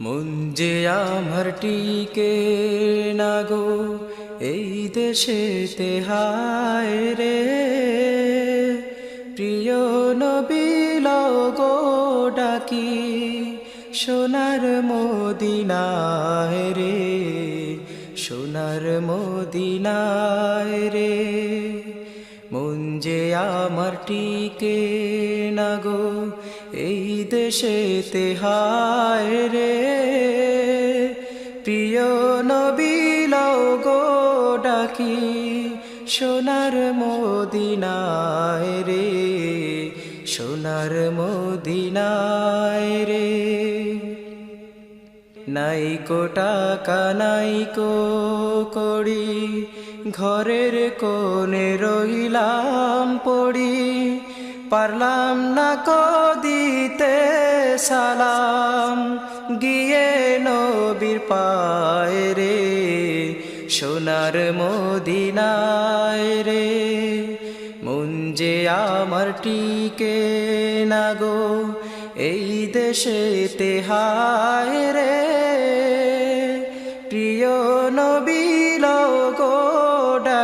মন যে আমার টিকে না গো, এই দেশে তেহায় রে। প্রিয় নবিল গো ডাকি, সোনার মদিনায় রে, সোনার মদিনায় রে। যে আমার টিকে না গো, এই দেশে তেহায় রে। প্রিয় নবিল গো ডাকি সোনার মদিনায় রে, সোনার মদিনায় রে। নাইকো টাকা নাইকো করি ঘরের কোণে রইলাম পড়ি। পারলাম না কদিতে সালাম। গিয়ে নবীর পায় রে, সোনার মদিনায় রে। যে আমার টিকে না গো, এই দেশে তেহায় রে।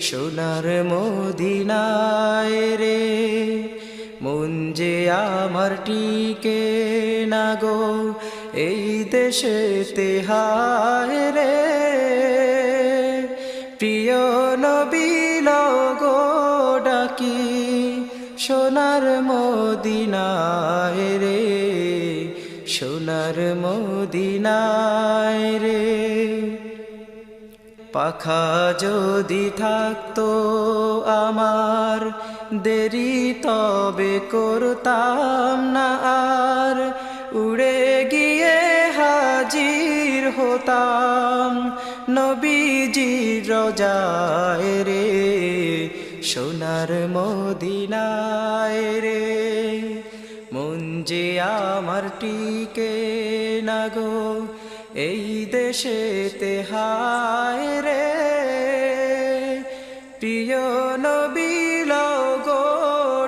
সোনার মদিনায় রে, মন যে আমার টিকে না গো, এই দেশে তেহায় রে। প্রিয় নবীল গো ডাকি, সোনার মদিনায় রে, সোনার মদিনায় রে। পাখা যদি থাকতো আমার, দেরি তবে করতাম না আর। উড়ে গিয়ে হাজির হতাম নবীজির রোজায় রে, সোনার মদিনায় রে। মন যে আমার টিকে না গো এই দেশে তেহায় রে, প্রিয় নবীল গো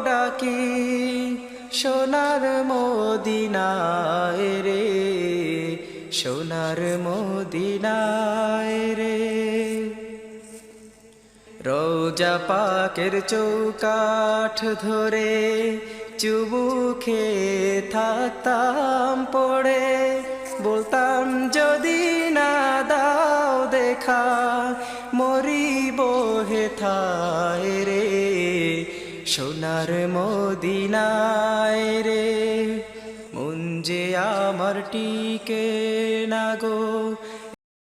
ডাকি সোনার মদিনায় রে, সোনার মদিনায় রে। রোজা পাকের চৌকাঠ ধরে চুবুখে থাকতাম পড়ে, বলতাম দেখা মরিব হেথায় রে সোনার মদিনায় রে। যে আমার টিকে না গো